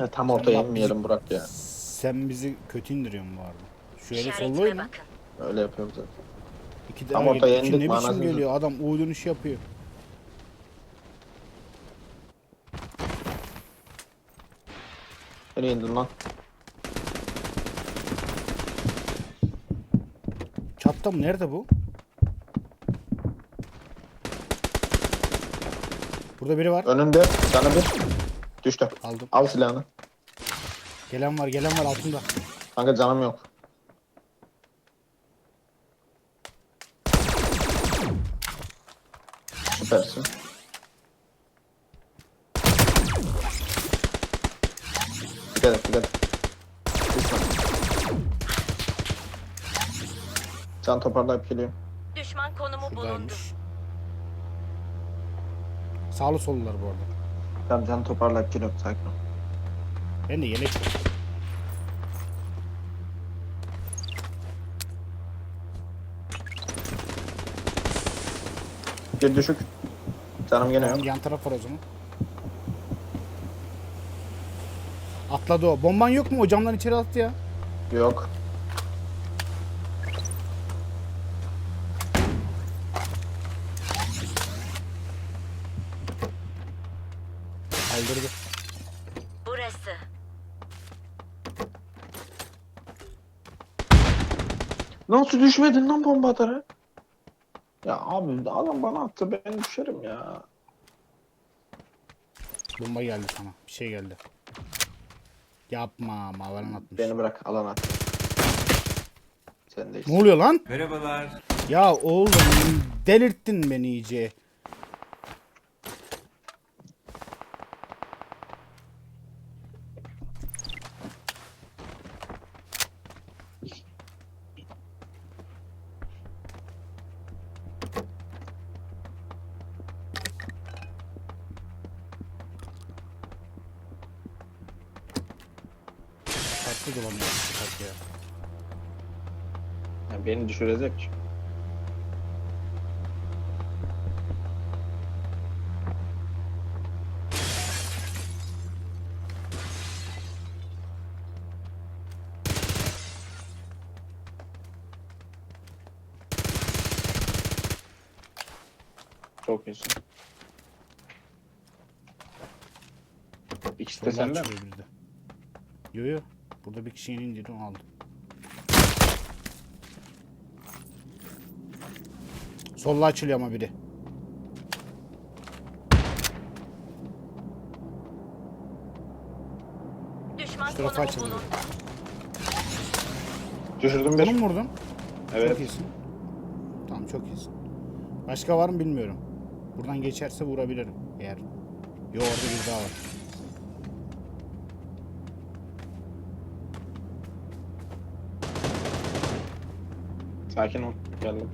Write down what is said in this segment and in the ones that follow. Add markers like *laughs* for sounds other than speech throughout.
Ya tam ortaya inmeyelim Burak ya. Sen bizi kötü indiriyorsun bu arada. Şöyle İşaretime sollu oyna. bakın. Öyle yapıyoruz zaten. İki Tam ortaya indik ne biçim geliyor adam U dönüş yapıyor. Nereye indin lan? Çatta mı? Nerede bu? Burada biri var. Önünde sana bir düştü. Aldım. Al silahını. Gelen var, gelen var altında. Kanka canım yok. Süpersin. Dikkat et dikkat et. Can toparlayıp geliyor. Düşman konumu bulundu. Şuradaymış. Sağlı sollular bu arada. Tamam can toparlayıp geliyorum sakin ol. Ben de yok. Bir düşük. Canım gene yok. Tamam, yan taraf var o zaman. Atladı o. Bomban yok mu? O camdan içeri attı ya. Yok. Burası. Nasıl düşmedin lan bomba atarak? Ya abi adam bana attı ben düşerim ya. Bomba geldi sana. Bir şey geldi. Yapma. Mavalan atmış. Beni bırak alan at. Sen de Ne oluyor lan? Merhabalar. Ya oğlum delirttin beni iyice. Tatlı dolanıyor bu tat ya. Ya beni düşürecek. Çok iyisin. İkisi de Soldan mi? çıkıyor biri de. Yo yo. Burada bir kişi indirdi onu aldım. Solla açılıyor ama biri. Düşman Şu tarafa bulundu. Düşürdüm bir. Onu mu vurdun? Evet. Çok iyisin. Tamam çok iyisin. Başka var mı bilmiyorum. Buradan geçerse vurabilirim eğer. Yo orada bir daha var. Sakin ol. Geldim.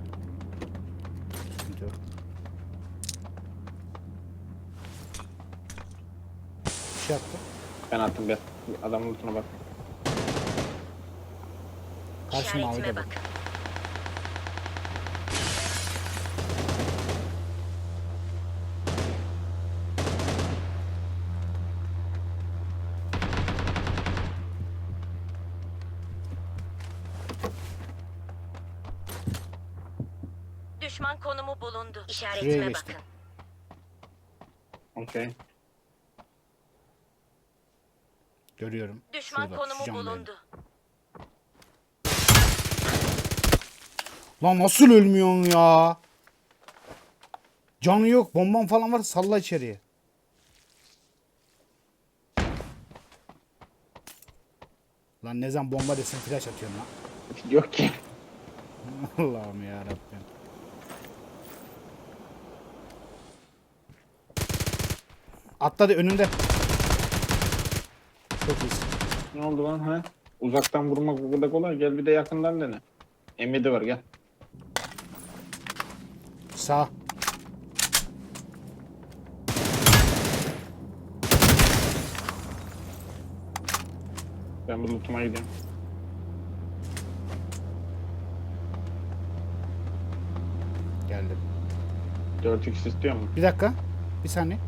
Sıkıntı yok. Bir şey attı. Ben attım bir. Adamın lootuna bak. Karşı mavi de İşaretime Düşman konumu bulundu. İşaretime bakın. Okey. Görüyorum. Düşman Şurada, konumu bulundu. Lan nasıl ölmüyorsun ya? Canı yok. Bomban falan var. Salla içeriye. Lan ne zaman bomba desin flash atıyorsun lan. Yok ki. *laughs* Allah'ım ya Rabbim. Atladı önünde. Çok iyisin. Ne oldu lan ha? Uzaktan vurmak bu kadar kolay. Gel bir de yakından dene. M7 var gel. Sağ. Ben bu lootuma gidiyorum. Geldim. 4x istiyor mu? Bir dakika. Bir saniye.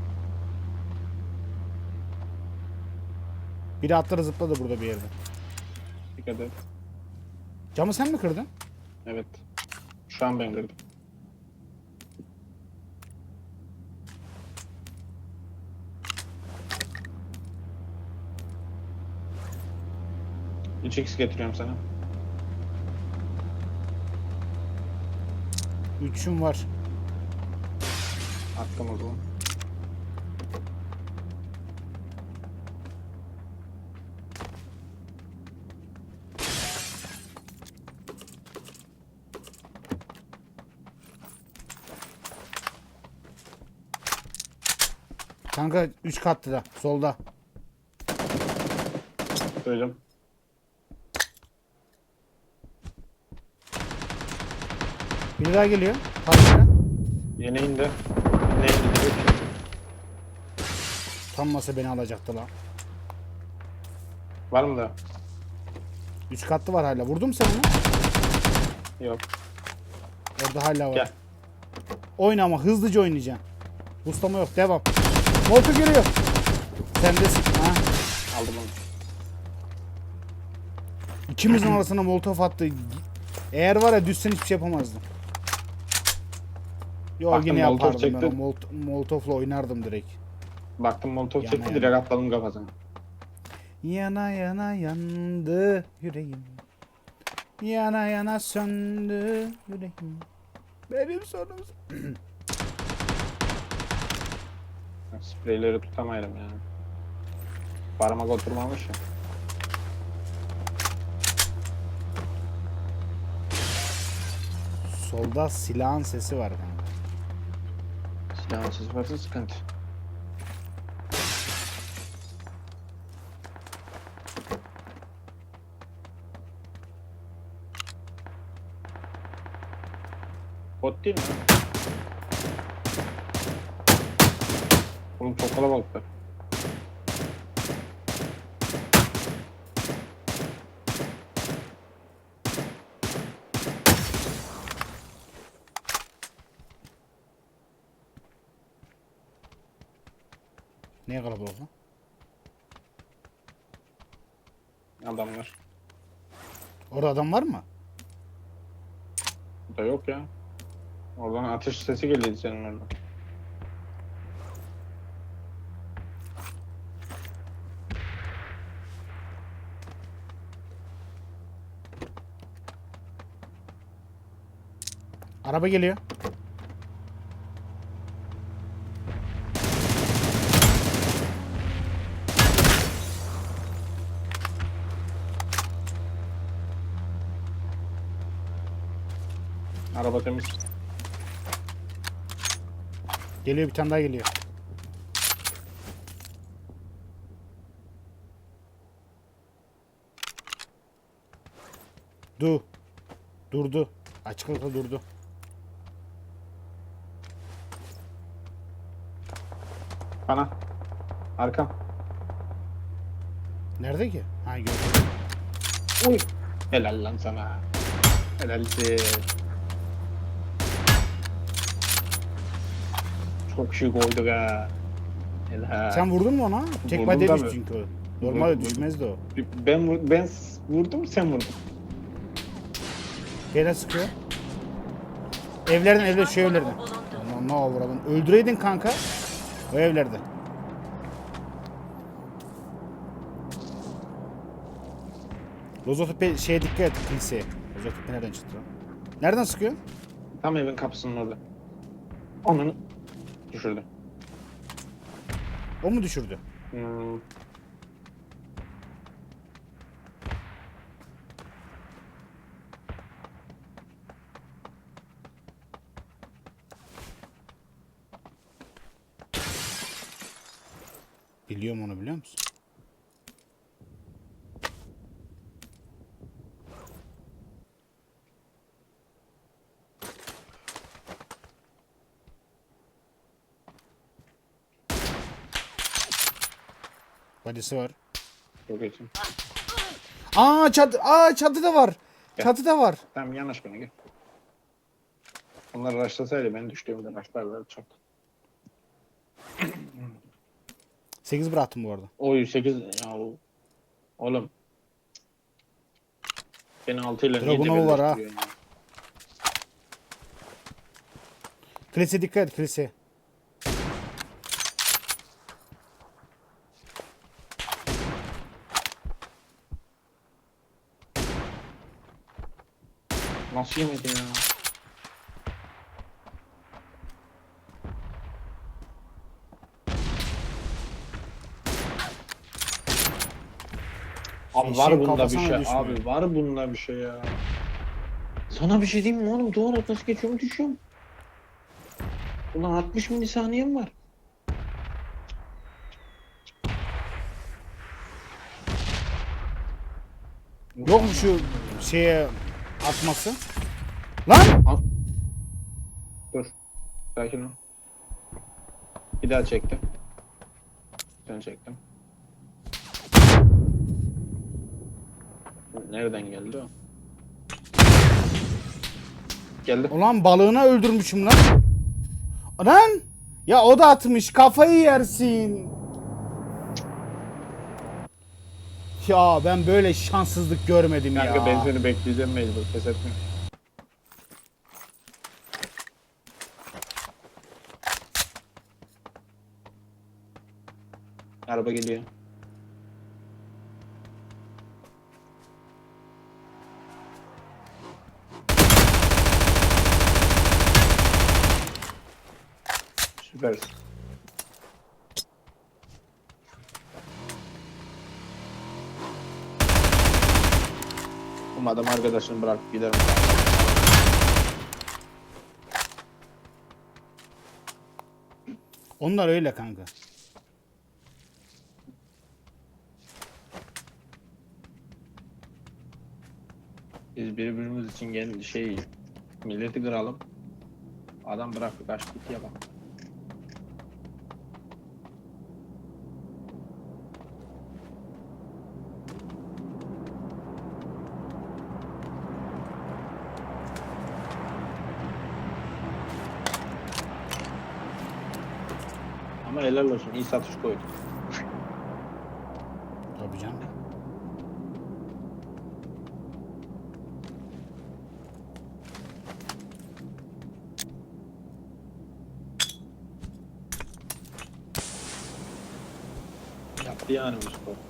Biri atladı zıpladı burada bir yerde. Dikkat et. Camı sen mi kırdın? Evet. Şu an ben kırdım. X getiriyorum sana. Üçüm var. Attım o zaman. Kanka 3 katlı da solda. Duydum. Biri daha geliyor. Karşıya. Yeni indi. Ne indi? Tam masa beni alacaktı lan. Var mı da? 3 katlı var hala. Vurdum sen onu. Yok. Orada hala var. Gel. Oyna ama hızlıca oynayacaksın. Bustama yok. Devam. Molto geliyor. Sendesin. Ha. Aldım onu. İkimizin arasına molotof attı. Eğer var ya düşsen hiçbir şey yapamazdım. Yo Baktım, yine molotof yapardım ben o çekti. molt- molotofla oynardım direkt. Baktım molotof Yana çekti yana. direkt atladım kafasına. Yana yana yandı yüreğim. Yana yana söndü yüreğim. Benim sonum. *clears throat* Spreyleri tutamaydım yani. Parmak oturmamış ya. Solda silahın sesi var kanka. Silahın sesi varsa sıkıntı. Bot değil mi? Oğlum çok kalabalıklar. Niye kalabalık lan? Adamlar. Orada adam var mı? Burada yok ya. Oradan ateş sesi geliyordu senin oradan. Araba geliyor. Araba temiz. Geliyor bir tane daha geliyor. Du. Durdu. Açıklıkla durdu. Bana. Arkam. Nerede ki? Ha gördüm. Uy. Helal lan sana. Helalsin. Çok şık olduk ha. Helal. Sen vurdun mu ona? Tek Vurdum tabii. çünkü o. Normalde Vurdum, düşmezdi o. Ben vur- ben s- vurdum sen vurdun. Gene sıkıyor. Evlerden evler şu Düşman evlerden. bulundu. Aman ne avradın. Öldüreydin kanka. O evlerde. Lozotepe şeye dikkat et kiliseye. Lozotepe nereden çıktı lan? Nereden sıkıyor? Tam evin kapısının orada. Onun düşürdü. O mu düşürdü? Hmm. Biliyorum onu biliyor musun? Badisi var. Çok geçin. Aa çatı, aa çatıda var. Çatıda var. Tamam yanaş bana gel. Onlar raşlasaydı ben düştüğümde raşlarlar çok. 8 bıraktım bu arada. Oy 8 ya Oğlum. Beni altıyla niye Dragunov var ha. cebelleştiriyorsun ya? Kilise dikkat et kilise. Nasıl yemedin ya? Abi Eşeğin var bunda bir kafasına şey. düşmüyor. Abi var bunda bir şey ya. Sana bir şey diyeyim mi oğlum? Doğru nasıl geçiyorum düşüyorum. Ulan 60 milisaniyem var. Yok mu şu şeye atması? Lan! Al. Dur. Sakin ol. Bir daha çektim. Sen çektim. Nereden geldi o? Geldi. Ulan balığına öldürmüşüm lan. Lan! Ya o da atmış kafayı yersin. Ya ben böyle şanssızlık görmedim Kanka ya. ben seni bekleyeceğim mecbur. Pes etme. Araba geliyor. Süpersin. Umarım arkadaşını bırakıp giderim. Onlar öyle kanka. Biz birbirimiz için gel şey milleti kıralım. Adam bıraktı kaçtı ya bak. Ama helal olsun iyi satış koydu. Tabii canım. Yaptı yani bu spor.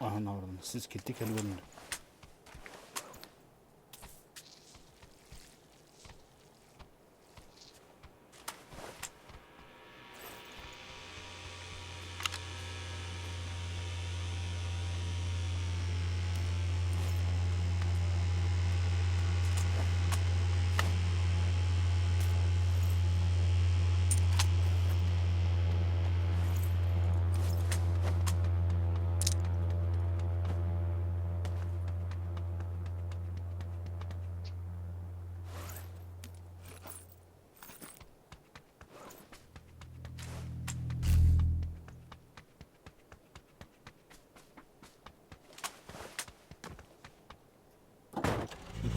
Aha var Siz gittik el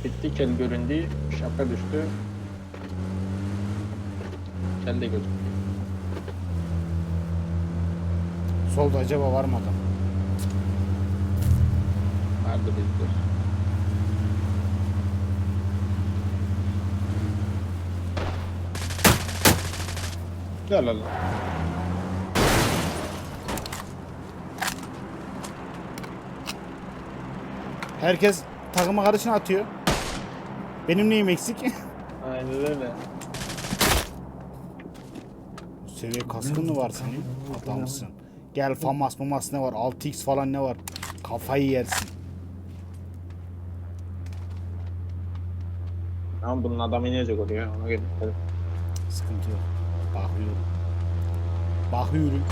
Bitti kel göründü, şapka düştü. Kel de gözüktü. Solda acaba var mı adam? Vardı bizde. Gel lan. Herkes takımı karışına atıyor. Benim neyim eksik? Aynen öyle. Seviye kaskın mı var senin? Adamsın. Gel famas mamas ne var? 6x falan ne var? Kafayı yersin. Ama bunun adamı inecek oraya. Ona göre. Sıkıntı yok. Bakıyorum. Bakıyorum.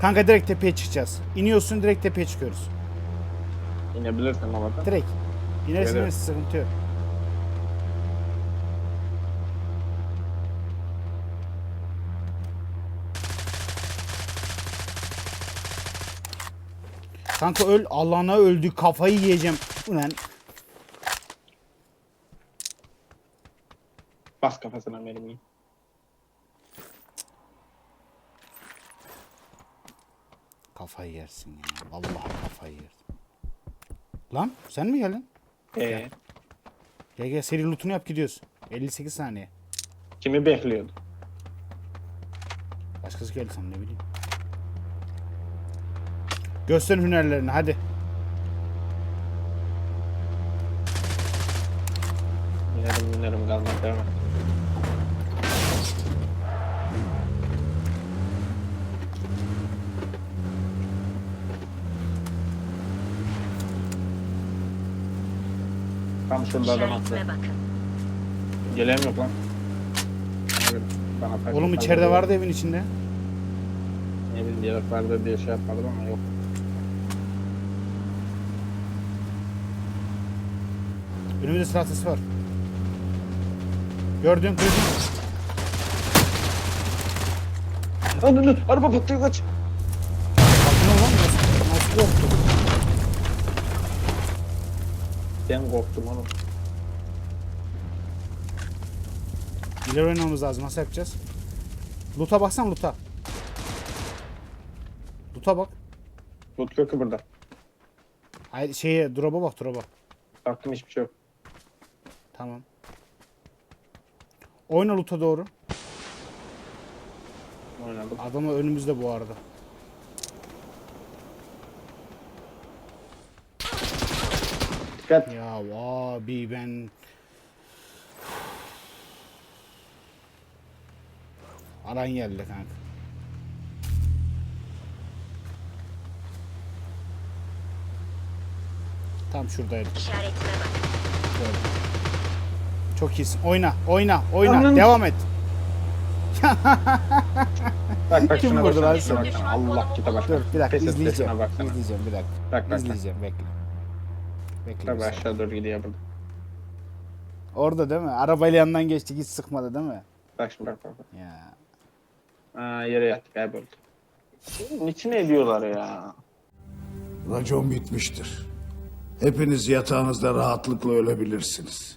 Kanka direkt tepeye çıkacağız. İniyorsun direkt tepeye çıkıyoruz. İnebilirsin havada. Direkt. İnersin Evet. sıkıntı yok. Kanka öl Allah'ına öldü kafayı yiyeceğim. Ulan Bas kafasına mermiyi. kafayı yersin ya. Vallahi kafayı yersin. Lan sen mi geldin? Ee, Gel gel seri lootunu yap gidiyoruz. 58 saniye. kimi bekliyordu? Başkası geldi sanırım ne bileyim. Göster hünerlerini hadi. İnerim inerim kalmak devam şurada adam attı. Gelen yok lan. Bana fark Oğlum etmez. içeride vardı evin içinde. Ne bileyim diyerek vardı diye şey yapmadım ama yok. Önümüzde silah sesi var. Gördün duydun. Dur dur araba patlıyor kaç. Ben korktum oğlum. İleri oynamamız lazım. Nasıl yapacağız? Loot'a baksana loot'a. Loot'a bak. Tut kökü burada. Hayır şeye drop'a bak drop'a. Baktım hiçbir şey yok. Tamam. Oyna loot'a doğru. Oynadım. Adamı önümüzde bu arada. Dikkat. Ya abi ben... Aran geldi kanka. Tam şuradaydı. İşaretime bakın. Gördüm. Çok iyisin. Oyna, oyna, oyna. Anam. Devam et. *laughs* Bak bak Kim şuna vurdu baksana. lan Şuna seni? baksana. Allah kitap bak. Dur bir dakika Pes et, izleyeceğim. sesine baksana. İzleyeceğim bir dakika. Bak bak bak. İzleyeceğim bekle. Bekle. Tabii aşağı doğru gidiyor burada. Orada değil mi? Arabayla yanından geçti hiç sıkmadı değil mi? Bak şimdi bak bak. bak. Ya. Aa, yere yattı kayboldu. Bunun içine ediyorlar ya. Racon bitmiştir. Hepiniz yatağınızda rahatlıkla ölebilirsiniz.